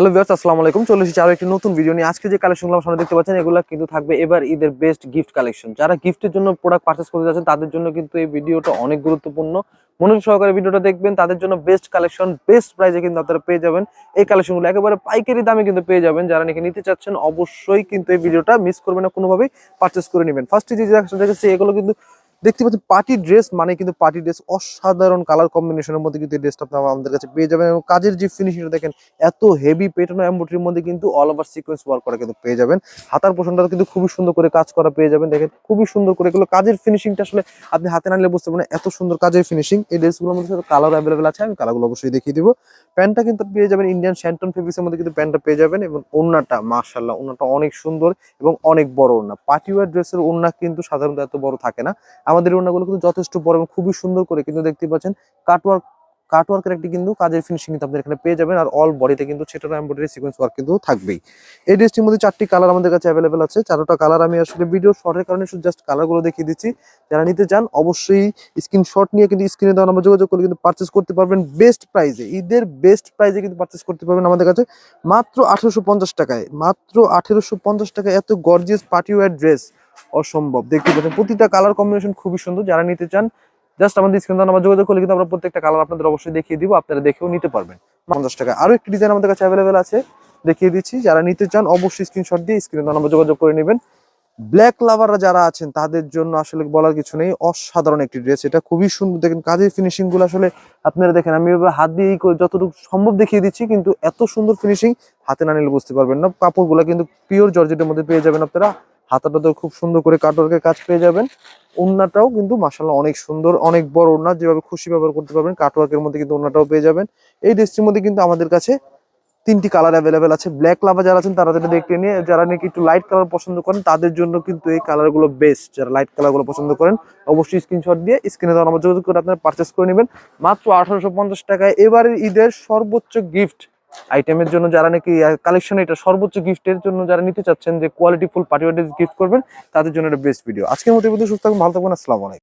Hello viewers আসসালামু আলাইকুম। চলে এসেছি আরও একটি নতুন ভিডিও নিয়ে। আজকে যে কালেকশনগুলো সামনে দেখতে পাচ্ছেন, এগুলো কিন্তু থাকবে এবার ঈদের বেস্ট গিফট কালেকশন যারা গিফটের জন্য প্রোডাক্ট পারচেস করতে যাচ্ছেন, তাদের জন্য কিন্তু এই ভিডিওটা অনেক গুরুত্বপূর্ণ। মনোযোগ সহকারে ভিডিওটা দেখবেন, তাদের জন্য বেস্ট কালেকশন বেস্ট প্রাইসে কিন্তু আপনারা পেয়ে যাবেন। এই কালেকশনগুলো একেবারে পাইকারি দামে কিন্তু পেয়ে যাবেন। যারা নাকি নিতে চাচ্ছেন, অবশ্যই কিন্তু এই ভিডিওটা মিস করবেন না, কোনোভাবেই পারচেস করে নেবেন। ফার্স্টে যে দেখেছি, এগুলো কিন্তু দেখতে পাচ্ছেন পার্টি ড্রেস মানে কিন্তু পার্টি ড্রেস অসাধারণ কালার কম্বিনেশনের মধ্যে কিন্তু এই ড্রেসটা আপনারা আমাদের কাছে পেয়ে যাবেন এবং কাজের যে ফিনিশিংটা দেখেন, এত হেভি পেটানো এম্ব্রয়ডারির মধ্যে কিন্তু অল ওভার সিকোয়েন্স ওয়ার্ক করা কিন্তু পেয়ে যাবেন। হাতার পোষণটা কিন্তু খুবই সুন্দর করে কাজ করা পেয়ে যাবেন, দেখেন খুবই সুন্দর করে এগুলো কাজের ফিনিশিংটা আসলে আপনি হাতে না নিলে বুঝতে পারবেন এত সুন্দর কাজের ফিনিশিং এই ড্রেসগুলোর মধ্যে কালার অ্যাভেলেবেল আছে, আমি কালারগুলো অবশ্যই দেখিয়ে দিব। প্যান্টটা কিন্তু পেয়ে যাবেন ইন্ডিয়ান শ্যান্টন ফেব্রিক্সের মধ্যে কিন্তু প্যান্টটা পেয়ে যাবেন এবং ওড়নাটা মাশাল্লাহ ওড়নাটা অনেক সুন্দর এবং অনেক বড় ওড়না। পার্টি ওয়ার ড্রেসের ওড়না কিন্তু সাধারণত এত বড় থাকে না। আমাদের ওড়নাগুলো কিন্তু যথেষ্ট বড় এবং খুবই সুন্দর করে কিন্তু দেখতে পাচ্ছেন। কাটওয়ার্ক কাটওয়ার্কের একটি কিন্তু কাজের ফিনিশিং কিন্তু আপনার এখানে পেয়ে যাবেন আর অল বডিতে কিন্তু ছেটানো এমব্রয়ডারি সিকোয়েন্স ওয়ার্ক কিন্তু থাকবেই। এই ড্রেসটির মধ্যে চারটি কালার আমাদের কাছে অ্যাভেলেবেল আছে। চারোটা কালার আমি আসলে ভিডিও শর্টের কারণে শুধু জাস্ট কালারগুলো দেখিয়ে দিচ্ছি। যারা নিতে চান অবশ্যই স্ক্রিনশট নিয়ে কিন্তু স্ক্রিনে দেওয়া নাম্বার যোগাযোগ করে কিন্তু পারচেস করতে পারবেন বেস্ট প্রাইসে ঈদের বেস্ট প্রাইসে কিন্তু পারচেস করতে পারবেন আমাদের কাছে মাত্র আঠেরোশো পঞ্চাশ টাকায়। মাত্র আঠেরোশো পঞ্চাশ টাকায় এত গর্জিয়াস পার্টি ওয়ার ড্রেস অসম্ভব। দেখতে পাচ্ছেন, প্রতিটা কালার কম্বিনেশন খুবই সুন্দর। যারা নিতে চান জাস্ট আমাদের স্ক্রিন নাম্বার যোগাযোগ করলে কিন্তু আমরা প্রত্যেকটা কালার আপনাদের অবশ্যই দেখিয়ে দিব, আপনারা দেখেও নিতে পারবেন। পঞ্চাশ টাকা আরও একটি ডিজাইন আমাদের কাছে অ্যাভেলেবেল আছে, দেখিয়ে দিচ্ছি। যারা নিতে চান, অবশ্যই স্ক্রিনশট দিয়ে স্ক্রিন নাম্বার যোগাযোগ করে নেবেন। ব্ল্যাক লাভাররা যারা আছেন, তাদের জন্য আসলে বলার কিছু নেই, অসাধারণ একটি ড্রেস এটা খুবই সুন্দর। দেখেন, কাজের ফিনিশিংগুলো আসলে আপনারা দেখেন, আমি হাত দিয়ে যতটুকু সম্ভব দেখিয়ে দিচ্ছি, কিন্তু এত সুন্দর ফিনিশিং হাতে না নিলে বুঝতে পারবেন না। কাপড়গুলো কিন্তু পিওর জর্জেটের মধ্যে পেয়ে যাবেন আপনারা। হাতাটাতেও খুব সুন্দর করে কাটওয়ার্কের কাজ পেয়ে যাবেন। ওন্নাটাও কিন্তু মাসাল্লাহ অনেক সুন্দর, অনেক বড় ওন্না যেভাবে খুশি ব্যবহার করতে পারবেন, কাটওয়ার্কের মধ্যে কিন্তু ওন্নাটাও পেয়ে যাবেন। এই ড্রেসটির মধ্যে কিন্তু আমাদের কাছে তিনটি কালার অ্যাভেলেবেল আছে। ব্ল্যাক লাভা যারা আছেন তারা যেটা দেখতে নিয়ে, যারা নাকি একটু লাইট কালার পছন্দ করেন, তাদের জন্য কিন্তু এই কালারগুলো বেস্ট যারা লাইট কালারগুলো পছন্দ করেন, অবশ্যই স্ক্রিনশট দিয়ে স্ক্রিনে দেওয়া নাম্বার যোগাযোগ করে আপনারা পারচেস করে নেবেন। মাত্র আঠারোশো পঞ্চাশ টাকায় এবারের ঈদের সর্বোচ্চ গিফট আইটেমের জন্য যারা নাকি কালেকশন এটা সর্বোচ্চ গিফটের জন্য যারা নিতে চাচ্ছেন যে কোয়ালিটি ফুল পার্টি গিফট করবেন, তাদের জন্য এটা বেস্ট ভিডিও আজকের মতো সুস্থ থাকুন, ভালো থাকবেন আসসালামু আলাইকুম।